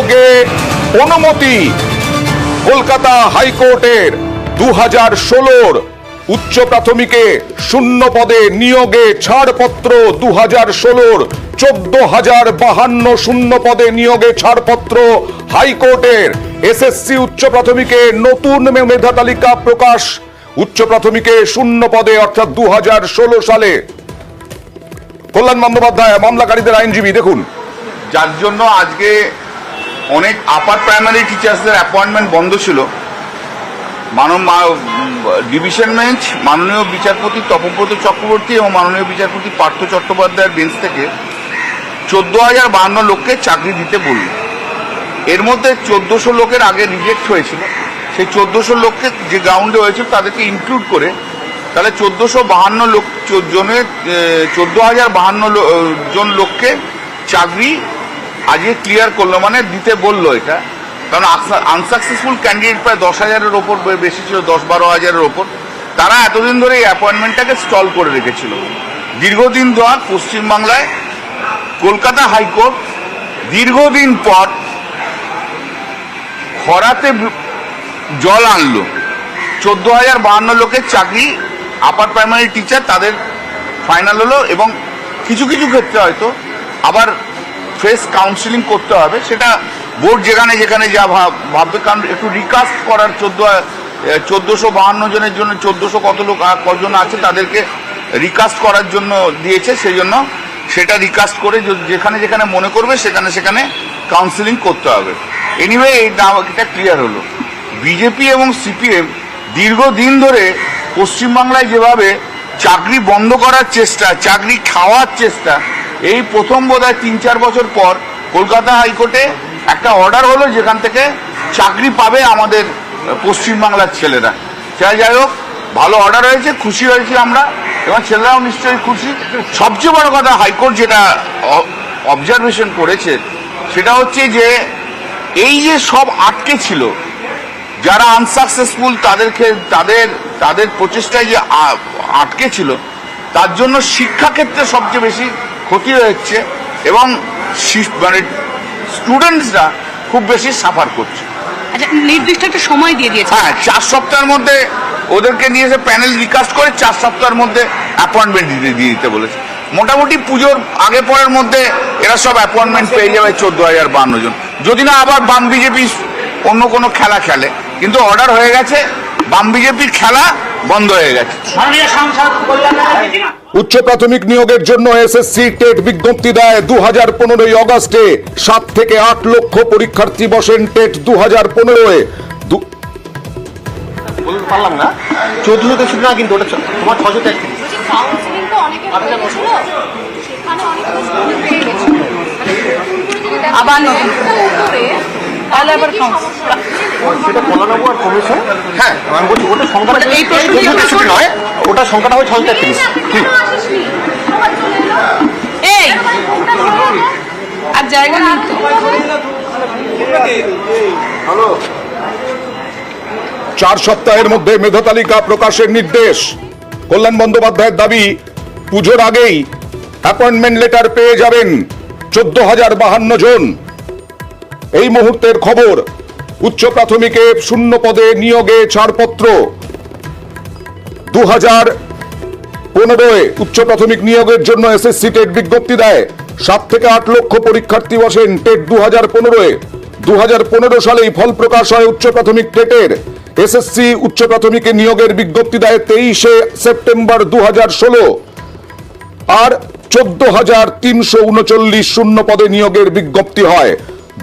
নিয়োগে অনুমতি কলকাতা হাইকোর্টের দু হাজার ষোলোর উচ্চ প্রাথমিকে শূন্য পদে নিয়োগে ছাড়পত্র দু হাজার ষোলোর চোদ্দ হাজার বাহান্ন শূন্য পদে নিয়োগে ছাড়পত্র হাইকোর্টের এসএসসি উচ্চ প্রাথমিকে নতুন মেধা তালিকা প্রকাশ। উচ্চ প্রাথমিকে শূন্য পদে অর্থাৎ দু হাজার ষোলো সালে। কল্যাণ বন্দ্যোপাধ্যায়, মামলাকারীদের আইনজীবী, দেখুন। যার জন্য আজকে অনেক আপার প্রাইমারি টিচার্সদের অ্যাপয়েন্টমেন্ট বন্ধ ছিল। মানব ডিভিশন বেঞ্চ মাননীয় বিচারপতি তপব্রত চক্রবর্তী এবং মাননীয় বিচারপতি পার্থ চট্টোপাধ্যায়ের বেঞ্চ থেকে চোদ্দ হাজার বাহান্ন লোককে চাকরি দিতে বলল। এর মধ্যে চোদ্দশো লোকের আগে রিজেক্ট হয়েছিল। সেই চোদ্দশো লোককে যে গ্রাউন্ডে হয়েছিল তাদেরকে ইনক্লুড করে তাহলে চোদ্দশো বাহান্ন লোক জনের চোদ্দ হাজার বাহান্ন জন লোককে চাকরি আজকে ক্লিয়ার করল মানে দিতে বলল এটা। কারণ আনসাকসেসফুল ক্যান্ডিডেট প্রায় দশ হাজারের ওপর, বেশি ছিল দশ বারো হাজারের ওপর। তারা এতদিন ধরে এই অ্যাপয়েন্টমেন্টটাকে স্টল করে রেখেছিল। দীর্ঘদিন ধর পশ্চিমবাংলায়, কলকাতা হাইকোর্ট, দীর্ঘদিন পর খরাতে জল আনলো। চোদ্দ হাজার বাহান্ন লোকের চাকরি আপার প্রাইমারি টিচার তাদের ফাইনাল হলো এবং কিছু কিছু ক্ষেত্রে হয়তো আবার ফ্রেশ কাউন্সিলিং করতে হবে, সেটা বোর্ড যেখানে যেখানে যা ভাব- ভাববে, কারণ একটু রিকাস্ট করার চোদ্দ চোদ্দশো বাহান্ন জনের জন্য চোদ্দশো কত লোক কজন আছে তাদেরকে রিকাস্ট করার জন্য দিয়েছে সেই জন্য সেটা রিকাস্ট করে যেখানে যেখানে মনে করবে সেখানে সেখানে কাউন্সিলিং করতে হবে। এনিওয়ে এই এটা ক্লিয়ার হলো। বিজেপি এবং সিপিএম দীর্ঘদিন ধরে পশ্চিমবাংলায় যেভাবে চাকরি বন্ধ করার চেষ্টা, চাকরি খাওয়ার চেষ্টা এই প্রথম বোধ হয় তিন, চার বছর পর কলকাতা হাইকোর্টে একটা অর্ডার হলো যেখান থেকে চাকরি পাবে আমাদের পশ্চিমবাংলার ছেলেরা। সেটা যাই হোক, ভালো অর্ডার হয়েছে, খুশি হয়েছি আমরা। এবং ছেলেরাও নিশ্চয়ই খুশি। সবচেয়ে বড় কথা, হাইকোর্ট যেটা অবজারভেশন করেছে, সেটা হচ্ছে যে এই যে সব আটকে ছিল, যারা আনসাকসেসফুল তাদেরকে তাদের তাদের প্রচেষ্টায় যে আটকে ছিল, তার জন্য শিক্ষাক্ষেত্রে সবচেয়ে বেশি ক্ষতি হচ্ছে এবং মানে স্টুডেন্টসরা খুব বেশি সাফার করছে। আচ্ছা নির্দিষ্ট একটা সময় দিয়ে দিয়েছে। হ্যাঁ চার সপ্তাহের মধ্যে ওদেরকে নিয়ে এসে প্যানেল রিকাস্ট করে চার সপ্তাহের মধ্যে অ্যাপয়েন্টমেন্ট দিতে দিয়ে দিতে বলেছে। মোটামুটি পুজোর আগে পরের মধ্যে এরা সব অ্যাপয়েন্টমেন্ট পেয়ে যাবে চোদ্দ হাজার বান্ন জন। যদি না আবার বাম বিজেপি অন্য কোনো খেলা খেলে কিন্তু অর্ডার হয়ে গেছে বাম বিজেপির খেলা বন্ধ হয়ে গেছে। উচ্চ প্রাথমিক নিয়োগের জন্য এসএসসি টেট বিজ্ঞপ্তি দেয় দু হাজার পনেরোই অগস্টে। সাত থেকে আট লক্ষ পরীক্ষার্থী বসেন টেট দু হাজার পনেরোয় পারলাম না। চোদ্দশো ছিল না কিন্তু ওটা তোমার ছশো তেত্রিশ বলছি কাউন্সিলিং তো অনেকে গেছিল সেখানে অনেকে স্টুডেন্ট পেয়ে গেছিল আবার তাহলে আবার সেটা আর কমিশন? হ্যাঁ আমি বলছি ওটা সংখ্যাটা এই আমরা তেষট্টি নয় ওটা সংখ্যাটা হয় ছশো তেত্রিশ। এই আর জায়গা নেই তো। চার সপ্তাহের মধ্যে মেধা তালিকা প্রকাশের নির্দেশ। কল্যাণ বন্দ্যোপাধ্যায়ের দাবি পুজোর আগেই অ্যাপয়েন্টমেন্ট লেটার পেয়ে যাবেন চোদ্দ হাজার বাহান্ন জন। এই মুহূর্তের খবর, উচ্চ প্রাথমিকে শূন্য পদে নিয়োগে ছাড়পত্র। দু হাজার পনেরোয় উচ্চ প্রাথমিক নিয়োগের জন্য এসএসসি টেট বিজ্ঞপ্তি দেয়। সাত থেকে আট লক্ষ পরীক্ষার্থী বসেন টেট দু হাজার পনেরোয়। দু হাজার পনেরো সালেই ফল প্রকাশ হয় উচ্চ প্রাথমিক টেটের। এসএসসি উচ্চ প্রাথমিকে নিয়োগের বিজ্ঞপ্তি দেয় তেইশে সেপ্টেম্বর দু হাজার ষোলো। আর চোদ্দ হাজার তিনশো উনচল্লিশ শূন্য পদে নিয়োগের বিজ্ঞপ্তি হয়।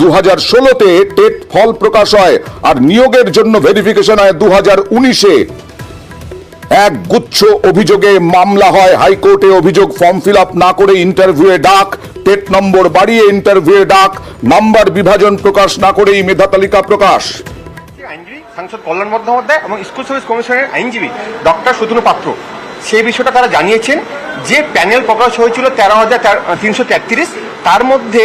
দু হাজার ষোলোতে টেট ফল প্রকাশ হয় আর নিয়োগের জন্য ভেরিফিকেশন হয় দু হাজার উনিশে। এক গুচ্ছ অভিযোগে মামলা হয় হাইকোর্টে অভিযোগ ফর্ম ফিল আপ না করে ইন্টারভিউয়ে ডাক, টেট নম্বর বাড়িয়ে ইন্টারভিউয়ে ডাক, নাম্বার বিভাজন প্রকাশ না করেই মেধা তালিকা প্রকাশ। আইনজীবী, সাংসদ কল্যাণ বন্দ্যোপাধ্যায় এবং স্কুল সার্ভিস কমিশনের আইনজীবী, ডক্টর সুতনু পাত্র। সেই বিষয়টা তারা জানিয়েছেন যে প্যানেল প্রকাশ হয়েছিল তেরো হাজার তিনশো তেত্রিশ, তার মধ্যে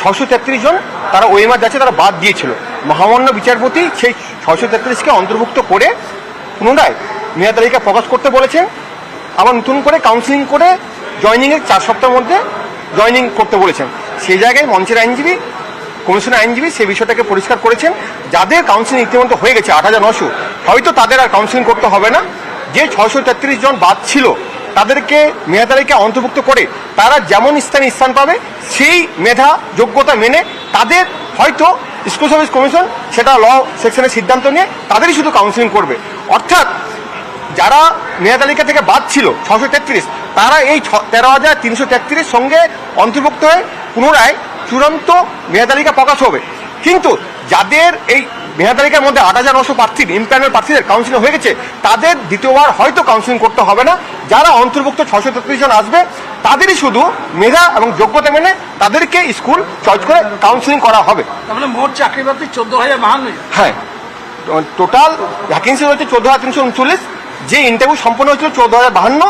ছশো তেত্রিশ জন তারা ওএমআর যাচ্ছে, তারা বাদ দিয়েছিল। মহামান্য বিচারপতি সেই ছশো তেত্রিশকে অন্তর্ভুক্ত করে পুনরায় মেয়াদ তালিকা প্রকাশ করতে বলেছেন। আবার নতুন করে কাউন্সিলিং করে জয়নিংয়ের চার সপ্তাহের মধ্যে জয়নিং করতে বলেছেন। সেই জায়গায় মঞ্চের আইনজীবী, কমিশনের আইনজীবী সেই বিষয়টাকে পরিষ্কার করেছেন। যাদের কাউন্সিলিং ইতিমধ্যে হয়ে গেছে আট হাজার নশো হয়তো তাদের আর কাউন্সিলিং করতে হবে না। যে ছয়শো তেত্রিশ জন বাদ ছিল, তাদেরকে মেধাতালিকা অন্তর্ভুক্ত করে তারা যেমন স্থানে স্থান পাবে, সেই মেধা যোগ্যতা মেনে তাদের হয়তো স্কুল সার্ভিস কমিশন সেটা ল সেকশনের সিদ্ধান্ত নিয়ে তাদেরই শুধু কাউন্সিলিং করবে। অর্থাৎ যারা মেধা তালিকা থেকে বাদ ছিল ছশো তেত্রিশ, তারা এই তেরো হাজার তিনশো তেত্রিশ সঙ্গে অন্তর্ভুক্ত হয়ে পুনরায় চূড়ান্ত মেধা তালিকা প্রকাশ হবে। কিন্তু যাদের এই মেধা তালিকার মধ্যে আট হাজার নশো প্রার্থীর ইম্প্যানেল প্রার্থীদের কাউন্সিলিং হয়ে গেছে, তাদের দ্বিতীয়বার হয়তো কাউন্সিলিং করতে হবে না। যারা অন্তর্ভুক্ত ছশো তেত্রিশ জন আসবে তাদেরই শুধু মেধা এবং যোগ্যতা মেনে তাদেরকে স্কুল চয়েস করে কাউন্সিলিং করা হবে। মোট চাকরি চোদ্দ হাজার বাহান্ন হ্যাঁ। টোটাল ভ্যাকেন্সি হয়েছে চোদ্দ হাজার তিনশো উনচল্লিশ। যে ইন্টারভিউ সম্পন্ন হয়েছিল চোদ্দ হাজার বাহান্ন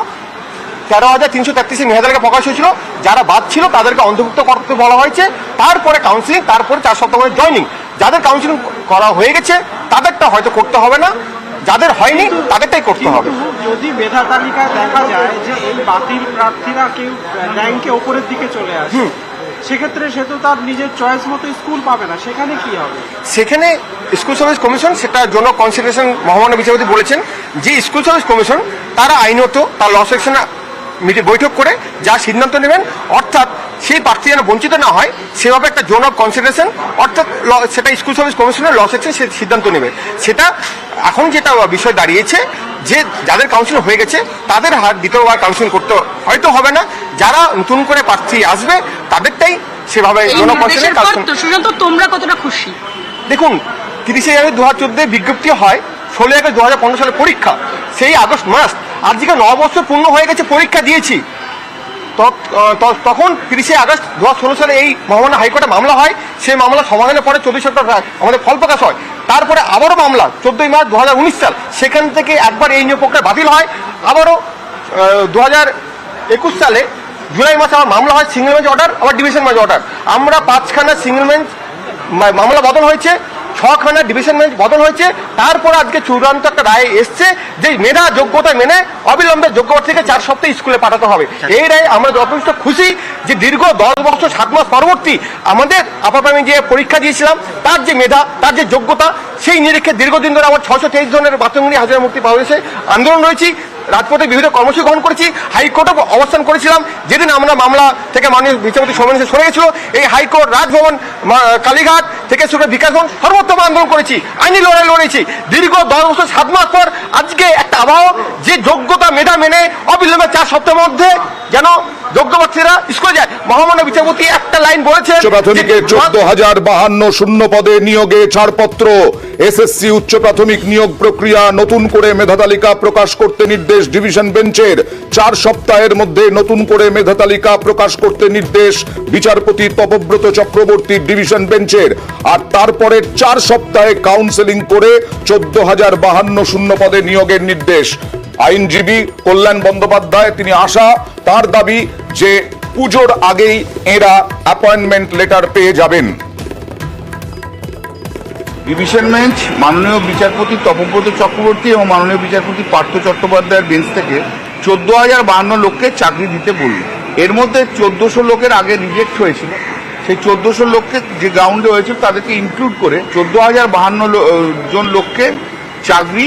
তেরো হাজার তিনশো তেত্রিশে মেধাদেরকে প্রকাশ হয়েছিল। যারা বাদ ছিল তাদেরকে অন্তর্ভুক্ত করতে বলা হয়েছে। তারপরে কাউন্সিলিং তারপরে চার সপ্তাহ জয়নিং যাদের কাউন্সিলিং করা হয়ে গেছে তাদেরটা হয়তো করতে হবে না। যাদের হয়নি তাদেরটাই করতে হবে। যদি মেধা তালিকায় দেখা যায় যে এই বাতিল প্রার্থীরা কেউ র্যাঙ্কে ওপরের দিকে চলে আসে সেক্ষেত্রে সে তো তার নিজের চয়েস মতো স্কুল পাবে না। সেখানে কি হবে? সেখানে স্কুল সার্ভিস কমিশন সেটা জন কনসিডারেশন মহামান্য বিচারপতি বলেছেন যে স্কুল সার্ভিস কমিশন তারা আইনত তার ল সেকশনে মিটে বৈঠক করে যা সিদ্ধান্ত নেবেন অর্থাৎ সেই প্রার্থী যেন বঞ্চিত না হয় সেভাবে একটা জোন অফ কনসিডারেশন অর্থাৎ সেটা স্কুল সার্ভিস কমিশনের ল সেকশন সে সিদ্ধান্ত নেবে। সেটা এখন যেটা বিষয় দাঁড়িয়েছে যে যাদের কাউন্সিল হয়ে গেছে তাদের হার দ্বিতীয়বার কাউন্সিল করতে হয়তো হবে না। যারা নতুন করে প্রার্থী আসবে তাদেরটাই সেভাবে জন অফ কনসিডারেশন সুশান্ত তোমরা কতটা খুশি? দেখুন তিরিশে জানুয়ারি দু হাজার চোদ্দে বিজ্ঞপ্তি হয় ষোলো এগারো দু হাজার পনেরো সালে পরীক্ষা। সেই আগস্ট মাস আজকে ন বছর পূর্ণ হয়ে গেছে পরীক্ষা দিয়েছি। তখন তিরিশে আগস্ট দু হাজার ষোলো সালে এই মহামান্য হাইকোর্টে মামলা হয়। সেই মামলা সমাধানের পরে চব্বিশ সেপ্টেম্বর আমাদের ফল প্রকাশ হয়। তারপরে আবারও মামলা চোদ্দই মার্চ দু হাজার উনিশ সাল। সেখান থেকে একবার এই নিয়োগ প্রক্রিয়া বাতিল হয়। আবারও দু একুশ সালে জুলাই মাসে আমার মামলা হয় সিঙ্গেল বেঞ্চ অর্ডার, আবার ডিভিশন বেঞ্চ অর্ডার। আমরা পাঁচখানা সিঙ্গেল বেঞ্চ মামলা বদল হয়েছে। ছখানা ডিভিশন বেঞ্চ বদল হয়েছে। তারপর আজকে চূড়ান্ত একটা রায় এসছে যে মেধা যোগ্যতা মেনে অবিলম্বে যোগ্য থেকে চার সপ্তাহে স্কুলে পাঠাতে হবে। এই রায় আমরা যথেষ্ট খুশি যে দীর্ঘ দশ বছর, সাত মাস পরবর্তী আমাদের আপার প্রাইমারি যে পরীক্ষা দিয়েছিলাম, তার যে মেধা, তার যে যোগ্যতা, সেই নিরীক্ষে দীর্ঘদিন ধরে আমার ছশো তেইশ জনের বাথরুম নিয়ে হাজার মুক্তি পাওয়া গেছে। আন্দোলন রয়েছি। রাজপথে বিভিন্ন কর্মসূচি গ্রহণ করেছি হাইকোর্টে অবস্থান করেছিলাম। যেদিন আমরা মামলা থেকে মাননীয় বিচারপতি সৌমেন সরে গেছিল, এই হাইকোর্ট, রাজভবন কালীঘাট থেকে শুরু বিকাশ ভবন সর্বোত্তম আন্দোলন করেছি, আইনি লড়াই লড়েছি দীর্ঘ দশ বছর, সাত মাস পর আজকে একটা আবহাওয়া যে যোগ্যতা মেধা মেনে অবিলম্বে চার সপ্তাহের মধ্যে যেন স্কুলে যায় মহামান্য বিচারপতি একটা লাইন বলেছেন উচ্চ প্রাথমিকে চোদ্দ হাজার বাহান্ন শূন্য পদে নিয়োগে ছাড়পত্র। এসএসসি উচ্চ প্রাথমিক নিয়োগ প্রক্রিয়া নতুন করে মেধা তালিকা প্রকাশ করতে নির্দেশ ডিভিশন বেঞ্চের। চার সপ্তাহের মধ্যে নতুন করে মেধা তালিকা প্রকাশ করতে নির্দেশ বিচারপতি তপব্রত চক্রবর্তীর ডিভিশন বেঞ্চের। আর তারপরে চার সপ্তাহে কাউন্সেলিং করে চোদ্দ হাজার বাহান্ন শূন্য পদে নিয়োগের নির্দেশ। আইনজীবী কল্যাণ বন্দ্যোপাধ্যায় তিনি আশা তার দাবি যে পুজোর আগেই এরা অ্যাপয়েন্টমেন্ট লেটার পেয়ে যাবেন। ডিভিশন বেঞ্চ মাননীয় বিচারপতি তপব্রত চক্রবর্তী এবং মাননীয় বিচারপতি পার্থ চট্টোপাধ্যায়ের বেঞ্চ থেকে চোদ্দ হাজার বাহান্ন লোককে চাকরি দিতে বলল এর মধ্যে চোদ্দশো লোকের আগে রিজেক্ট হয়েছিল। সেই চোদ্দশো লোককে যে গ্রাউন্ডে হয়েছিল তাদেরকে ইনক্লুড করে চোদ্দ হাজার বাহান্ন জন লোককে চাকরি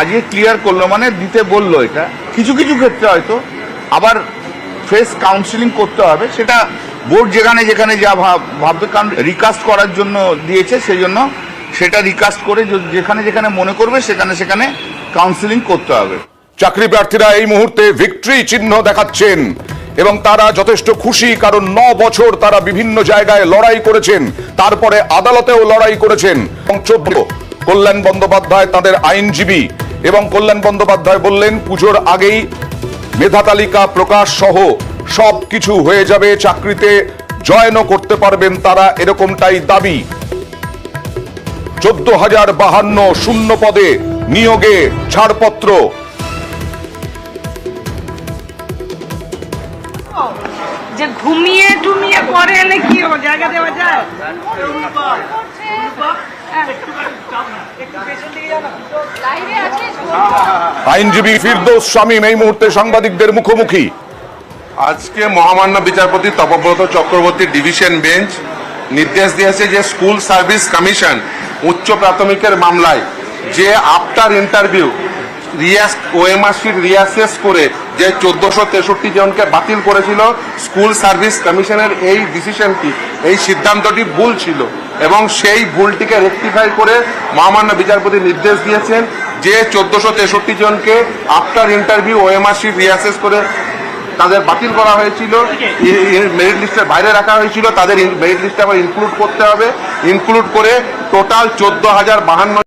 আজকে ক্লিয়ার করল। মানে দিতে বলল এটা। কিছু কিছু ক্ষেত্রে হয়তো আবার ফ্রেশ কাউন্সিলিং করতে হবে। সেটা বোর্ড যেখানে যেখানে যা ভাববে, কারণ রিকাস্ট করার জন্য দিয়েছে সেই জন্য সেটা রিকাস্ট করে যেখানে যেখানে মনে করবে, সেখানে সেখানে কাউন্সিলিং করতে হবে। চাকরি প্রার্থীরা এই মুহূর্তে ভিক্টরি চিহ্ন দেখাচ্ছেন এবং তারা যথেষ্ট খুশি, কারণ ন বছর তারা বিভিন্ন জায়গায় লড়াই করেছেন। তারপরে আদালতেও লড়াই করেছেন। কল্যাণ বন্দ্যোপাধ্যায় তাদের আইনজীবী এবং কল্যাণ বন্দ্যোপাধ্যায় বললেন, পুজোর আগেই মেধা তালিকা প্রকাশ সহ সব কিছু হয়ে যাবে চাকরিতে জয়েনও করতে পারবেন তারা এরকমটাই দাবি। চোদ্দ হাজার বাহান্ন শূন্য পদে নিয়োগে ছাড়পত্র। যে ঘুমিয়ে টুমিয়ে পরে এলে কি জায়গা দেওয়া যায়? আইনজীবী ফিরদৌস শামীম এই মুহূর্তে সাংবাদিকদের মুখোমুখি। আজকে মহামান্য বিচারপতি তপব্রত চক্রবর্তী ডিভিশন বেঞ্চ নির্দেশ দিয়েছে যে স্কুল সার্ভিস কমিশন উচ্চ প্রাথমিকের মামলায় যে আফটার ইন্টারভিউ রিয়াস, ওএমআরসির রিয়াসেস করে যে চোদ্দশো তেষট্টি জনকে বাতিল করেছিল স্কুল সার্ভিস কমিশনের এই ডিসিশনটি এই সিদ্ধান্তটি ভুল ছিল এবং সেই ভুলটিকে করে মহামান্য বিচারপতি নির্দেশ দিয়েছেন যে চোদ্দশো তেষট্টি জনকে আফটার ইন্টারভিউ ওএমআরসির রিয়াসেস করে তাদের বাতিল করা হয়েছিল। মেরিট লিস্টের বাইরে রাখা হয়েছিল। তাদের মেরিট লিস্টে আবার ইনক্লুড করতে হবে। ইনক্লুড করে টোটাল চোদ্দ হাজার বাহান্ন